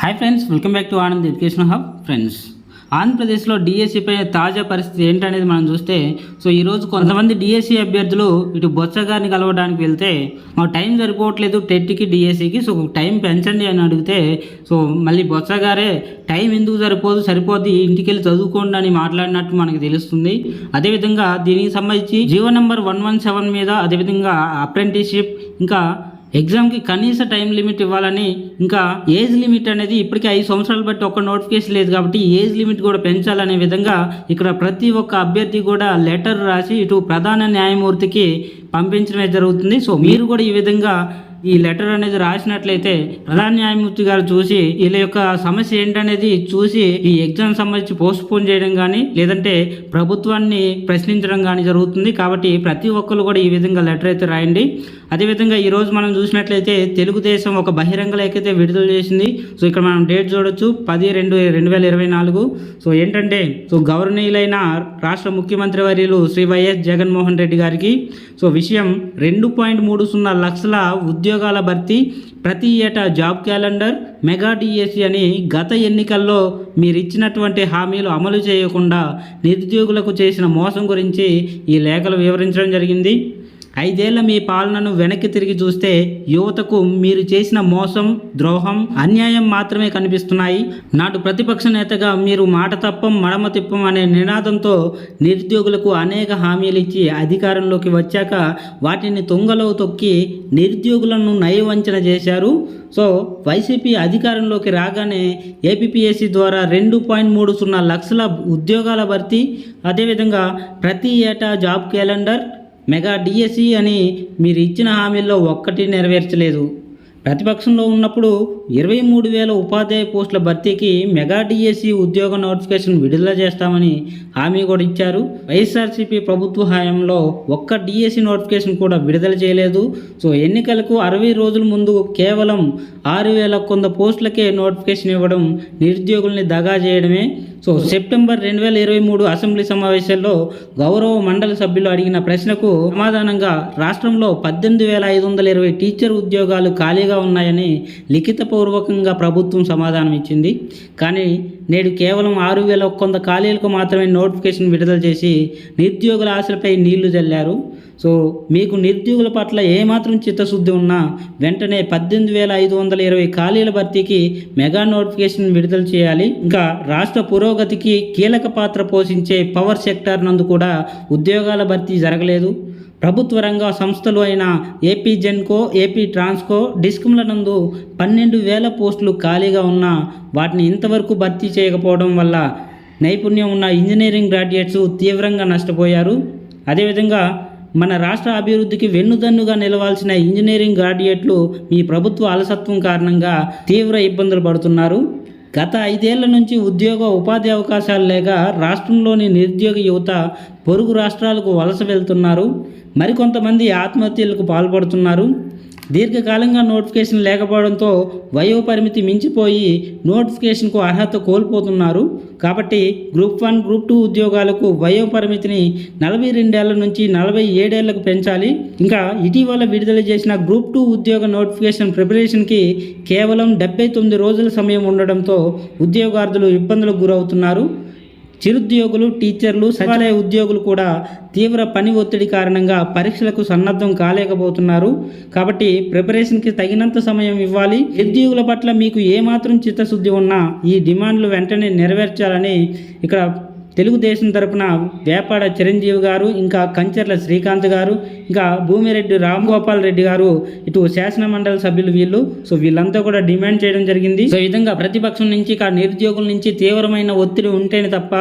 Hi friends welcome back to Anand education hub friends ఆంధ్రప్రదేశ్లో డిఎస్సిపై తాజా పరిస్థితి ఏంటనేది మనం చూస్తే సో ఈరోజు కొంతమంది డిఎస్సి అభ్యర్థులు ఇటు బొత్స గారిని కలవడానికి వెళ్తే మాకు టైం సరిపోవట్లేదు టెట్కి డిఎస్సికి సో టైం పెంచండి అని అడిగితే సో మళ్ళీ బొత్స గారే టైం ఎందుకు సరిపోదు సరిపోద్ది ఇంటికి వెళ్ళి చదువుకోండి అని మాట్లాడినట్టు మనకు తెలుస్తుంది. అదేవిధంగా దీనికి సంబంధించి GO number one one seven మీద అదేవిధంగా అప్రెంటిస్షిప్ ఇంకా ఎగ్జామ్కి కనీస టైం లిమిట్ ఇవ్వాలని ఇంకా ఏజ్ లిమిట్ అనేది ఇప్పటికే ఐదు సంవత్సరాలు బట్టి ఒక్క నోటిఫికేషన్ లేదు కాబట్టి ఏజ్ లిమిట్ కూడా పెంచాలనే విధంగా ఇక్కడ ప్రతి ఒక్క అభ్యర్థి కూడా లెటర్ రాసి ఇటు ప్రధాన న్యాయమూర్తికి పంపించడమే జరుగుతుంది. సో మీరు కూడా ఈ విధంగా ఈ లెటర్ అనేది రాసినట్లయితే ప్రధాన న్యాయమూర్తి గారు చూసి వీళ్ళ యొక్క సమస్య ఏంటనేది చూసి ఈ ఎగ్జామ్ సంబంధించి పోస్ట్ పోన్ చేయడం కానీ లేదంటే ప్రభుత్వాన్ని ప్రశ్నించడం కానీ జరుగుతుంది. కాబట్టి ప్రతి ఒక్కరు కూడా ఈ విధంగా లెటర్ అయితే రాయండి. అదేవిధంగా ఈరోజు మనం చూసినట్లయితే తెలుగుదేశం ఒక బహిరంగ లేఖ అయితే విడుదల చేసింది. సో ఇక్కడ మనం డేట్ చూడొచ్చు. పది రెండు రెండు వేల ఇరవై నాలుగు. సో ఏంటంటే సో గవర్నీయులైన రాష్ట్ర ముఖ్యమంత్రి వర్యులు శ్రీ వైఎస్ జగన్మోహన్ రెడ్డి గారికి సో విషయం రెండు పాయింట్ మూడు సున్నా లక్షల ఉద్యోగాల భర్తీ ప్రతి ఏటా జాబ్ క్యాలెండర్ మెగా డిఎస్సి అని గత ఎన్నికల్లో మీరు ఇచ్చినటువంటి హామీలు అమలు చేయకుండా నిరుద్యోగులకు చేసిన మోసం గురించి ఈ లేఖలు వివరించడం జరిగింది. ఐదేళ్ళ మీ పాలనను వెనక్కి తిరిగి చూస్తే యువతకు మీరు చేసిన మోసం ద్రోహం అన్యాయం మాత్రమే కనిపిస్తున్నాయి. నాటు ప్రతిపక్ష నేతగా మీరు మాట తప్పం మడమ తిప్పం అనే నినాదంతో నిరుద్యోగులకు అనేక హామీలు ఇచ్చి అధికారంలోకి వచ్చాక వాటిని తుంగలో తొక్కి నిరుద్యోగులను నయవంచన చేశారు. సో వైసీపీ అధికారంలోకి రాగానే ఏపీపీఎస్సీ ద్వారా రెండు పాయింట్ మూడు సున్నా లక్షల ఉద్యోగాల భర్తీ అదేవిధంగా ప్రతి ఏటా జాబ్ క్యాలెండర్ మెగా డిఎస్సి అని మీరు ఇచ్చిన హామీల్లో ఒక్కటి నెరవేర్చలేదు. ప్రతిపక్షంలో ఉన్నప్పుడు ఇరవై మూడు వేల ఉపాధ్యాయ పోస్టుల భర్తీకి మెగా డిఎస్సి ఉద్యోగ నోటిఫికేషన్ విడుదల చేస్తామని హామీ కూడా ఇచ్చారు. వైఎస్ఆర్సీపీ ప్రభుత్వ హయాంలో ఒక్క డిఎస్సి నోటిఫికేషన్ కూడా విడుదల చేయలేదు. సో ఎన్నికలకు అరవై రోజుల ముందు కేవలం ఆరు వేల కొంత పోస్టులకే నోటిఫికేషన్ ఇవ్వడం నిరుద్యోగుల్ని దగా చేయడమే. సో సెప్టెంబర్ రెండు వేల ఇరవై మూడు అసెంబ్లీ సమావేశాల్లో గౌరవ మండలి సభ్యులు అడిగిన ప్రశ్నకు సమాధానంగా రాష్ట్రంలో పద్దెనిమిది వేల ఐదు వందల ఇరవై టీచర్ ఉద్యోగాలు ఖాళీగా ఉన్నాయని లిఖితపూర్వకంగా ప్రభుత్వం సమాధానం ఇచ్చింది. కానీ నేడు కేవలం ఆరు వేల కొంత ఖాళీలకు మాత్రమే నోటిఫికేషన్ విడుదల చేసి నిరుద్యోగుల ఆశలపై నీళ్ళు చల్లారు సో మీకు నిరుద్యోగుల పట్ల ఏమాత్రం చిత్తశుద్ధి ఉన్నా వెంటనే పద్దెనిమిది వేల ఐదు వందల ఇరవై ఖాళీల భర్తీకి మెగా నోటిఫికేషన్ విడుదల చేయాలి. ఇంకా రాష్ట్ర పురోగతికి కీలక పాత్ర పోషించే పవర్ సెక్టార్ నందు కూడా ఉద్యోగాల భర్తీ జరగలేదు. ప్రభుత్వ రంగ సంస్థలు అయిన ఏపీ జెన్కో ఏపీ ట్రాన్స్కో డిస్కంల నందు పన్నెండు వేల పోస్టులు ఖాళీగా ఉన్నా వాటిని ఇంతవరకు భర్తీ చేయకపోవడం వల్ల నైపుణ్యం ఉన్న ఇంజనీరింగ్ గ్రాడ్యుయేట్స్ తీవ్రంగా నష్టపోయారు. అదేవిధంగా మన రాష్ట్ర అభివృద్ధికి వెన్నుదన్నుగా నిలవాల్సిన ఇంజనీరింగ్ గ్రాడ్యుయేట్లు మీ ప్రభుత్వ అలసత్వం కారణంగా తీవ్ర ఇబ్బందులు పడుతున్నారు. గత ఐదేళ్ళ నుంచి ఉద్యోగ ఉపాధి అవకాశాలు లేక రాష్ట్రంలోని నిరుద్యోగ యువత పొరుగు రాష్ట్రాలకు వలస వెళ్తున్నారు. మరికొంతమంది ఆత్మహత్యలకు పాల్పడుతున్నారు. దీర్ఘకాలంగా నోటిఫికేషన్ లేకపోవడంతో వయోపరిమితి మించిపోయి నోటిఫికేషన్కు అర్హత కోల్పోతున్నారు. కాబట్టి గ్రూప్ వన్ గ్రూప్ టూ ఉద్యోగాలకు వయోపరిమితిని నలభై రెండేళ్ళ నుంచి నలభై ఏడేళ్ళకు పెంచాలి. ఇంకా ఇటీవల విడుదల చేసిన గ్రూప్ టూ ఉద్యోగ నోటిఫికేషన్ ప్రిపరేషన్కి కేవలం డెబ్బై తొమ్మిది రోజుల సమయం ఉండడంతో ఉద్యోగార్థులు ఇబ్బందులకు గురవుతున్నారు. చిరుద్యోగులు టీచర్లు సచివాలయ ఉద్యోగులు కూడా తీవ్ర పని ఒత్తిడి కారణంగా పరీక్షలకు సన్నద్ధం కాలేకపోతున్నారు. కాబట్టి ప్రిపరేషన్కి తగినంత సమయం ఇవ్వాలి. నిరుద్యోగుల పట్ల మీకు ఏమాత్రం చిత్తశుద్ధి ఉన్నా ఈ డిమాండ్లు వెంటనే నెరవేర్చాలని ఇక్కడ తెలుగుదేశం తరపున వేపాడ చిరంజీవి గారు ఇంకా కంచర్ల శ్రీకాంత్ గారు ఇంకా భూమిరెడ్డి రామ్ గోపాల్ రెడ్డి గారు ఇటు శాసన మండలి సభ్యులు వీళ్ళు. సో వీళ్ళంతా కూడా డిమాండ్ చేయడం జరిగింది. సో ఈ విధంగా ప్రతిపక్షం నుంచి ఇక నిరుద్యోగుల నుంచి తీవ్రమైన ఒత్తిడి ఉంటేనే తప్ప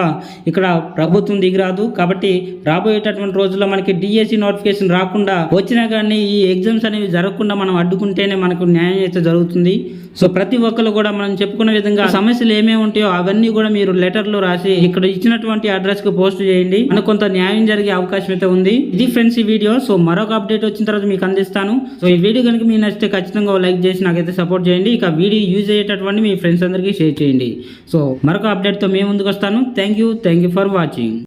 ఇక్కడ ప్రభుత్వం దిగిరాదు. కాబట్టి రాబోయేటటువంటి రోజుల్లో మనకి డిఎస్సి నోటిఫికేషన్ రాకుండా వచ్చినా కానీ ఈ ఎగ్జామ్స్ అనేవి జరగకుండా మనం అడ్డుకుంటేనే మనకు న్యాయం అయితే జరుగుతుంది. సో ప్రతి ఒక్కరు కూడా మనం చెప్పుకున్న విధంగా సమస్యలు ఏమేమి ఉంటాయో అవన్నీ కూడా మీరు లెటర్లో రాసి ఇక్కడ ఇచ్చిన ఇచ్చినటువంటి అడ్రస్కు పోస్ట్ చేయండి. మనకు కొంత న్యాయం జరిగే అవకాశం అయితే ఉంది. ఇది ఫ్రెండ్స్ ఈ వీడియో సో మరొక అప్డేట్ వచ్చిన తర్వాత మీకు అందిస్తాను. సో ఈ వీడియో కనుక మీకు నచ్చితే ఖచ్చితంగా లైక్ చేసి నాకైతే సపోర్ట్ చేయండి. ఇక వీడియో యూజ్ అయ్యేటటువంటి మీ ఫ్రెండ్స్ అందరికీ షేర్ చేయండి. సో మరొక అప్డేట్తో మేము ముందుకు వస్తాను. Thank you thank you for watching